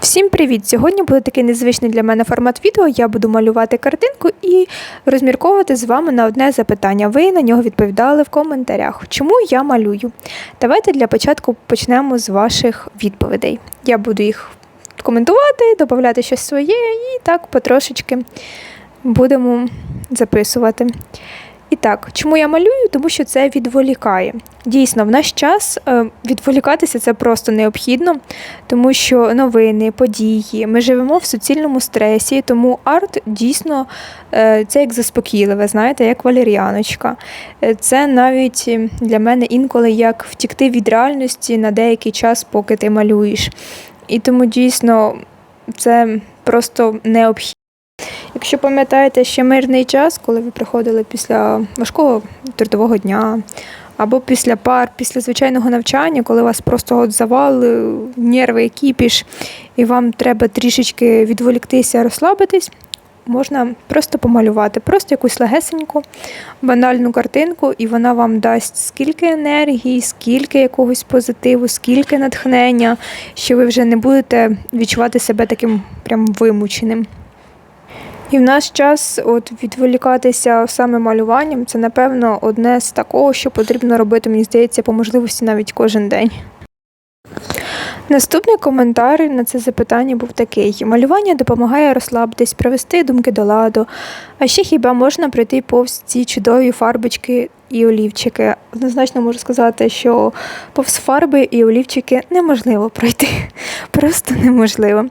Всім привіт! Сьогодні буде такий незвичний для мене формат відео. Я буду малювати картинку і розмірковувати з вами на одне запитання. Ви на нього відповідали в коментарях. Чому я малюю? Давайте для початку почнемо з ваших відповідей. Я буду їх коментувати, додати щось своє і так потрошечки будемо записувати. І так, чому я малюю? Тому що це відволікає. Дійсно, в наш час е, відволікатися це просто необхідно, тому що новини, події, ми живемо в суцільному стресі, тому арт дійсно е, це як заспокійливе, знаєте, як валеріаночка. Е, Це навіть для мене інколи як втікти від реальності на деякий час, поки ти малюєш. І тому дійсно це просто необхідно. Якщо пам'ятаєте ще мирний час, коли ви приходили після важкого трудового дня, або після пар, після звичайного навчання, коли вас просто от завали, нерви, кіпіш, і вам треба трішечки відволіктися, розслабитись, можна просто помалювати, просто якусь легесеньку, банальну картинку, і вона вам дасть скільки енергії, скільки якогось позитиву, скільки натхнення, що ви вже не будете відчувати себе таким прям вимученим. І в наш час от відволікатися саме малюванням це, напевно, одне з такого, що потрібно робити, мені здається, по можливості навіть кожен день. Наступний коментар на це запитання був такий: малювання допомагає розслабитись, привести думки до ладу. А ще хіба можна пройти повз ці чудові фарбочки і олівчики? Однозначно можу сказати, що повз фарби і олівчики неможливо пройти. Просто неможливо.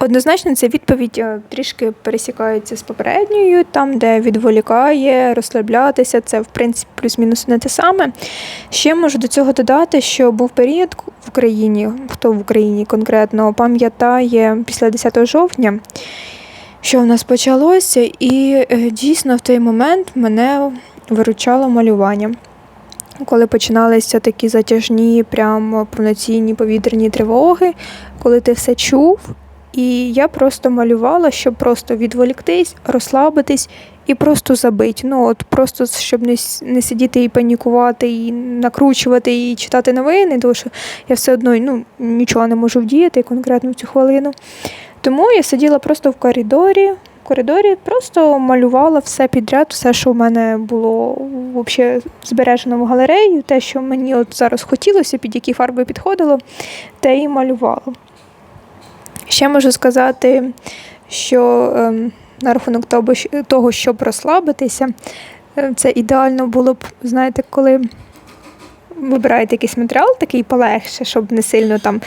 Однозначно, ця відповідь е, трішки пересікається з попередньою, там, де відволікає, розслаблятися, це в принципі плюс-мінус не те саме. Ще можу до цього додати, що був період в Україні, хто в Україні конкретно пам'ятає після 10 жовтня, що в нас почалося, і е, дійсно в той момент мене виручало малювання. Коли починалися такі затяжні, прям повноцінні повітряні тривоги, коли ти все чув, і я просто малювала, щоб просто відволіктись, розслабитись і просто забити. Ну от просто щоб не, не сидіти і панікувати, і накручувати, і читати новини, тому що я все одно ну, нічого не можу вдіяти конкретно в цю хвилину. Тому я сиділа просто в коридорі. В коридорі просто малювала все підряд, все, що в мене було взагалі збережено в галереї, те, що мені от зараз хотілося, під які фарби підходило, те і малювала. Ще можу сказати, що ем, на рахунок того, щоб розслабитися, е, це ідеально було б, знаєте, коли вибираєте якийсь матеріал, такий полегше, щоб не сильно там,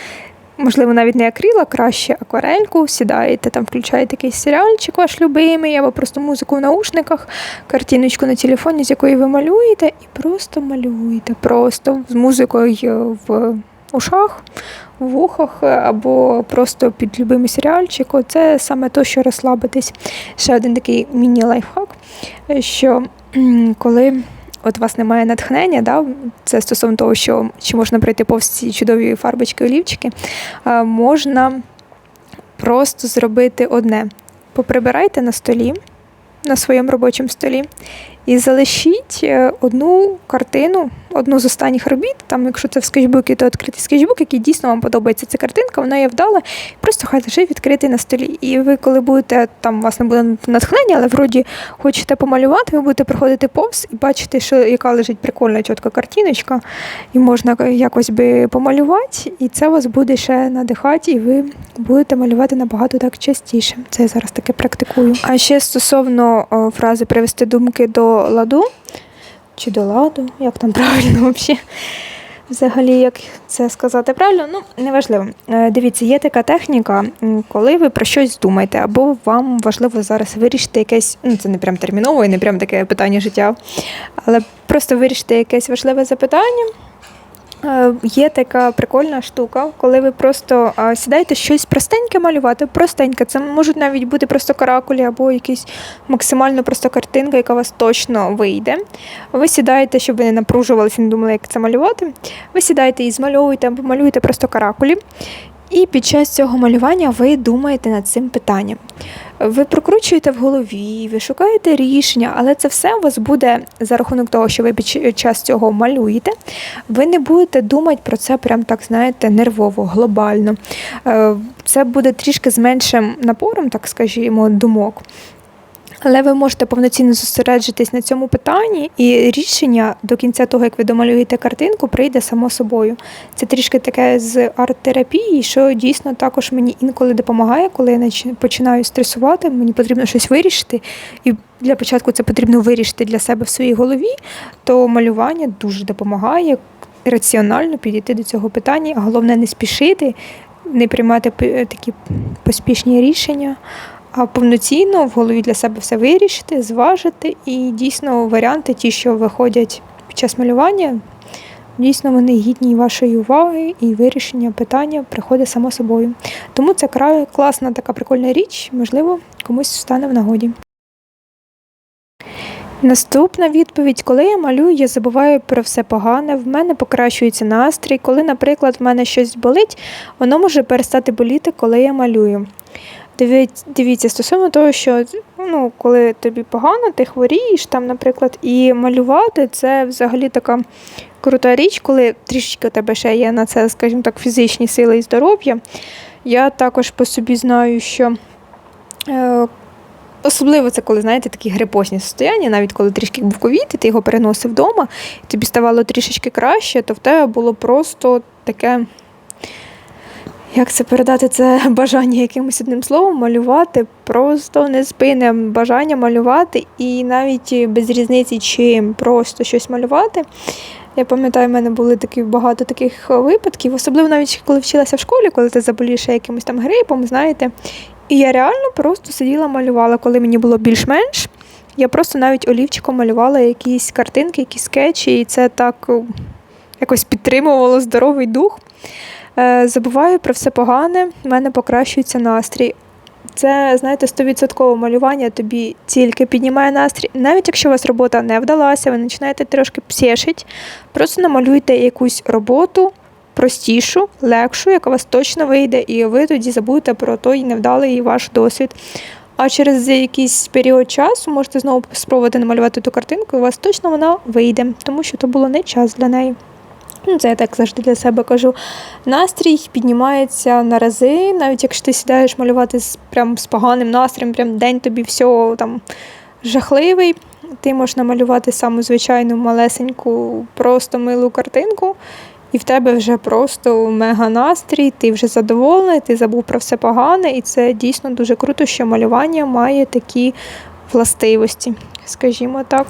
можливо, навіть не акрила, краще акварельку, сідаєте, там включаєте якийсь серіальчик ваш любимий, або просто музику в наушниках, картиночку на телефоні, з якої ви малюєте, і просто малюєте, просто з музикою в ушах, в вухах е, або просто під любимий серіальчик. Це саме то, що розслабитись. Ще один такий міні-лайфхак, е, що коли от у вас немає натхнення, да, це стосовно того, що чи можна пройти повз ці чудові фарбочки олівчики, е, можна просто зробити одне. Поприбирайте на столі, на своєму робочому столі, і залишіть е, одну картину, одну з останніх робіт. Там, якщо це в скетчбуці, то відкритий скетчбук, який дійсно вам подобається ця картинка, вона є вдала, просто хай лежить відкритий на столі. І ви, коли будете, там у вас не буде натхнення, але вроді хочете помалювати, ви будете проходити повз і бачите, що яка лежить прикольна чітка картиночка, і можна якось би помалювати, і це вас буде ще надихати, і ви будете малювати набагато так частіше. Це я зараз таке практикую. А ще стосовно о, фрази привести думки до ладу чи до ладу, як там правильно взагалі. Взагалі, як це сказати правильно, ну неважливо. Е, Дивіться, є така техніка, коли ви про щось думаєте, або вам важливо зараз вирішити якесь, ну це не прям терміново і не прям таке питання життя, але просто вирішити якесь важливе запитання. Е, Є така прикольна штука, коли ви просто сідаєте щось простеньке малювати, простеньке. Це можуть навіть бути просто каракулі або якась максимально просто картинка, яка вас точно вийде. Ви сідаєте, щоб ви не напружувалися, не думали, як це малювати. Ви сідаєте і змальовуєте або малюєте просто каракулі. І під час цього малювання ви думаєте над цим питанням. Ви прокручуєте в голові, ви шукаєте рішення, але це все у вас буде за рахунок того, що ви під час цього малюєте. Ви не будете думати про це прям так, знаєте, нервово, глобально. Е, Це буде трішки з меншим напором, так скажімо, думок. Але ви можете повноцінно зосереджитись на цьому питанні, і рішення до кінця того, як ви домалюєте картинку, прийде само собою. Це трішки таке з арт-терапії, що дійсно також мені інколи допомагає, коли я починаю стресувати, мені потрібно щось вирішити. І для початку це потрібно вирішити для себе в своїй голові, то малювання дуже допомагає раціонально підійти до цього питання, головне не спішити, не приймати такі поспішні рішення повноцінно в голові для себе все вирішити, зважити. І дійсно варіанти, ті, що виходять під час малювання, дійсно вони гідні вашої уваги і вирішення питання приходить само собою. Тому це класна така прикольна річ, можливо, комусь стане в нагоді. Наступна відповідь: коли я малюю, я забуваю про все погане, в мене покращується настрій. Коли, наприклад, в мене щось болить, воно може перестати боліти, коли я малюю. Дивіться, стосовно того, що ну, коли тобі погано, ти хворієш, там, наприклад, і малювати це взагалі така крута річ, коли трішечки у тебе ще є на це, скажімо так, фізичні сили і здоров'я. Я також по собі знаю, що е, особливо це коли, знаєте, такі грипосні состояння, навіть коли трішки був ковід, і ти його переносив вдома, і тобі ставало трішечки краще, то в тебе було просто таке. Як це передати це бажання якимось одним словом малювати, просто неспинне бажання малювати, і навіть без різниці, чим просто щось малювати. Я пам'ятаю, в мене були такі багато таких випадків, особливо навіть коли вчилася в школі, коли ти заболієш якимось там грипом, знаєте. І я реально просто сиділа, малювала, коли мені було більш-менш. Я просто навіть олівчиком малювала якісь картинки, якісь скетчі, і це так якось підтримувало здоровий дух. Е, забуваю про все погане, в мене покращується настрій. Це, знаєте, 100% малювання тобі тільки піднімає настрій. Навіть якщо у вас робота не вдалася, ви починаєте трошки псішить, просто намалюйте якусь роботу простішу, легшу, яка вас точно вийде, і ви тоді забудете про той невдалий ваш досвід. А через якийсь період часу можете знову спробувати намалювати ту картинку, і у вас точно вона вийде, тому що то було не час для неї. Ну, це я так завжди для себе кажу. Настрій піднімається на рази, навіть якщо ти сідаєш малювати з, прям, з поганим настроєм, прям день тобі все там жахливий. Ти можеш намалювати саму звичайну малесеньку, просто милу картинку, і в тебе вже просто мега настрій, ти вже задоволений, ти забув про все погане, і це дійсно дуже круто, що малювання має такі властивості, скажімо так.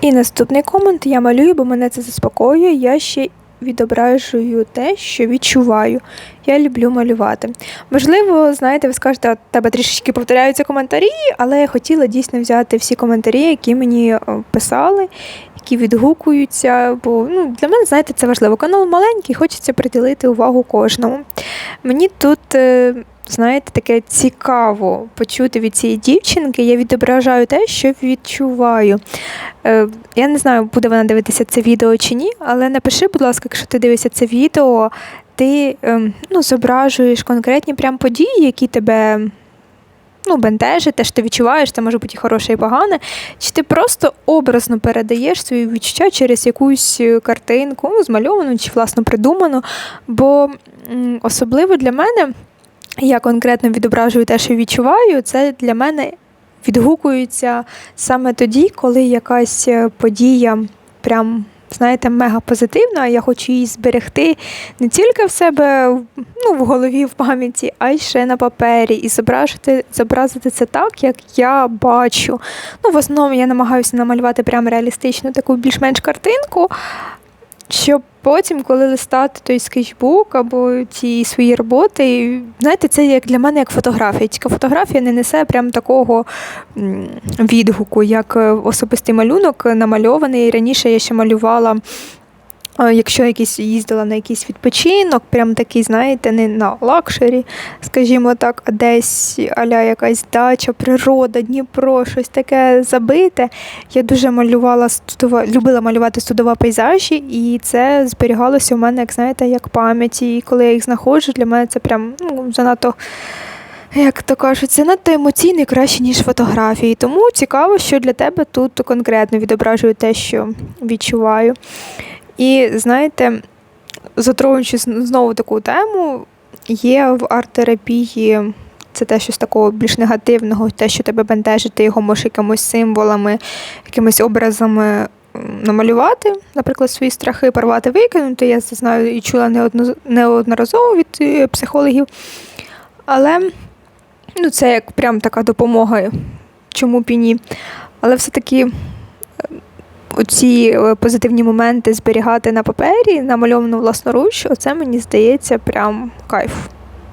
І наступний комент я малюю, бо мене це заспокоює. Я ще відображую те, що відчуваю. Я люблю малювати. Можливо, знаєте, ви скажете, «От тебе трішечки повторяються коментарі, але я хотіла дійсно взяти всі коментарі, які мені е, писали, які відгукуються. Бо ну, для мене, знаєте, це важливо. Канал маленький, хочеться приділити увагу кожному. Мені тут. Знаєте, таке цікаво почути від цієї дівчинки. Я відображаю те, що відчуваю. Е, Я не знаю, буде вона дивитися це відео чи ні, але напиши, будь ласка, якщо ти дивишся це відео, ти ем, ну, зображуєш конкретні прям події, які тебе ну, бентежать, те, що ти відчуваєш, це може бути і хороше, і погане. Чи ти просто образно передаєш свої відчуття через якусь е, картинку, ну, змальовану чи власно придуману. Бо особливо для мене. Я конкретно відображую те, що відчуваю, це для мене відгукується саме тоді, коли якась е, подія прям, знаєте, мега позитивна, я хочу її зберегти не тільки в себе ну, в голові, в пам'яті, а й ще на папері, і зобразити, зобразити це так, як я бачу. Ну, В основному я намагаюся намалювати прям реалістичну таку більш-менш картинку. Щоб потім, коли листати той скетчбук або ці свої роботи, знаєте, це як для мене як фотографія. Тільки фотографія не несе прям такого відгуку, як е, особистий малюнок намальований. Раніше я ще малювала Якщо якийсь їздила на якийсь відпочинок, прям такий, знаєте, не на лакшері, скажімо так, а десь аля якась дача, природа, Дніпро, щось таке забите. Я дуже малювала студова, любила малювати студова пейзажі, і це зберігалося у мене, як знаєте, як пам'яті. І коли я їх знаходжу, для мене це прям ну, занадто. Як то кажуть, це надто емоційно і краще, ніж фотографії. Тому цікаво, що для тебе тут конкретно відображує те, що відчуваю. І знаєте, затроюючи з- знову таку тему, є в арт-терапії це те щось такого більш негативного, те, що тебе бентежить, ти його можеш якимось символами, якимись образами намалювати, наприклад, свої страхи порвати, викинути. Я це знаю і чула неодно- неодноразово від е, психологів. Але ну, це як прям така допомога, чому б і ні. Але все-таки оці е, позитивні моменти зберігати на папері, намальовано власноруч, оце мені здається прям кайф.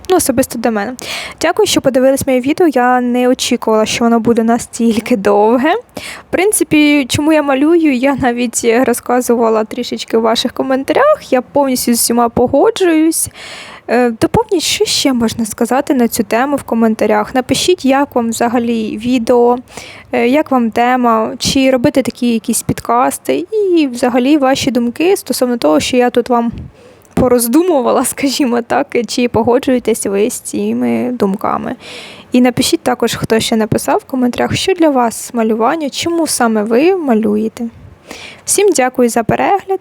Ну, особисто для мене. Дякую, що подивились моє відео. Я не очікувала, що воно буде настільки довге. В принципі, чому я малюю, я навіть розказувала трішечки в ваших коментарях. Я повністю з усіма погоджуюсь. Е, Доповніть, що ще можна сказати на цю тему в коментарях. Напишіть, як вам взагалі відео, е, як вам тема, чи робити такі якісь підкасти, і взагалі ваші думки стосовно того, що я тут вам пороздумувала, скажімо так, чи погоджуєтесь ви з цими думками. І напишіть також, хто ще написав в коментарях, що для вас малювання, чому саме ви малюєте. Всім дякую за перегляд.